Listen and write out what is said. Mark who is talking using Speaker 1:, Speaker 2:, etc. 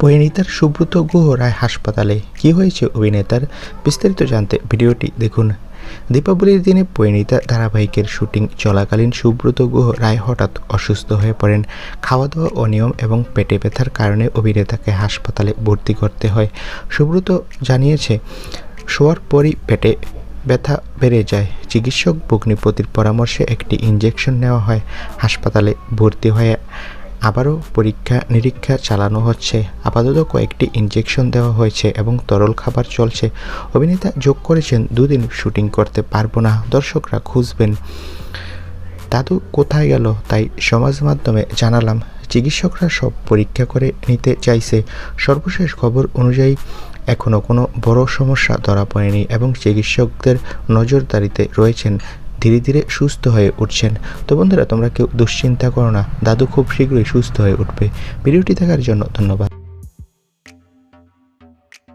Speaker 1: পরিণীতার সুব্রত গুহ রায় হাসপাতালে। কি হয়েছে অভিনেতার বিস্তারিত জানতে ভিডিওটি দেখুন। দীপাবলির দিনে পরিণীতা ধারাবাহিকের শুটিং চলাকালীন সুব্রত গুহ রায় হঠাৎ অসুস্থ হয়ে পড়েন। খাওয়া দাওয়া অনিয়ম এবং পেটে ব্যথার কারণে অভিনেতাকে হাসপাতালে ভর্তি করতে হয়। সুব্রত জানিয়েছে, শোয়ার পরই পেটে ব্যথা বেড়ে যায়। চিকিৎসক ভগ্নিপতির পরামর্শে একটি ইঞ্জেকশন নেওয়া হয়। হাসপাতালে ভর্তি হয়ে আবারও পরীক্ষা নিরীক্ষা চালানো হচ্ছে। আপাতত কয়েকটি ইঞ্জেকশন দেওয়া হয়েছে এবং তরল খাবার চলছে। অভিনেতা যোগ করেছেন, দুদিন শুটিং করতে পারব না, দর্শকরা খুঁজবেন। দাদু কোথায় গেল? তাই সমাজ মাধ্যমে জানালাম, চিকিৎসকরা সব পরীক্ষা করে নিতে চাইছে। সর্বশেষ খবর অনুযায়ী এখনও কোনো বড় সমস্যা ধরা পড়েনি এবং চিকিৎসকদের নজরদারিতে রয়েছেন ধীরে ধীরে সুস্থ হয়ে উঠছেন। তো বন্ধুরা, তোমরা কেউ দুশ্চিন্তা করো না। দাদু খুব শীঘ্রই সুস্থ হয়ে উঠবে। ভিডিওটি দেখার জন্য ধন্যবাদ।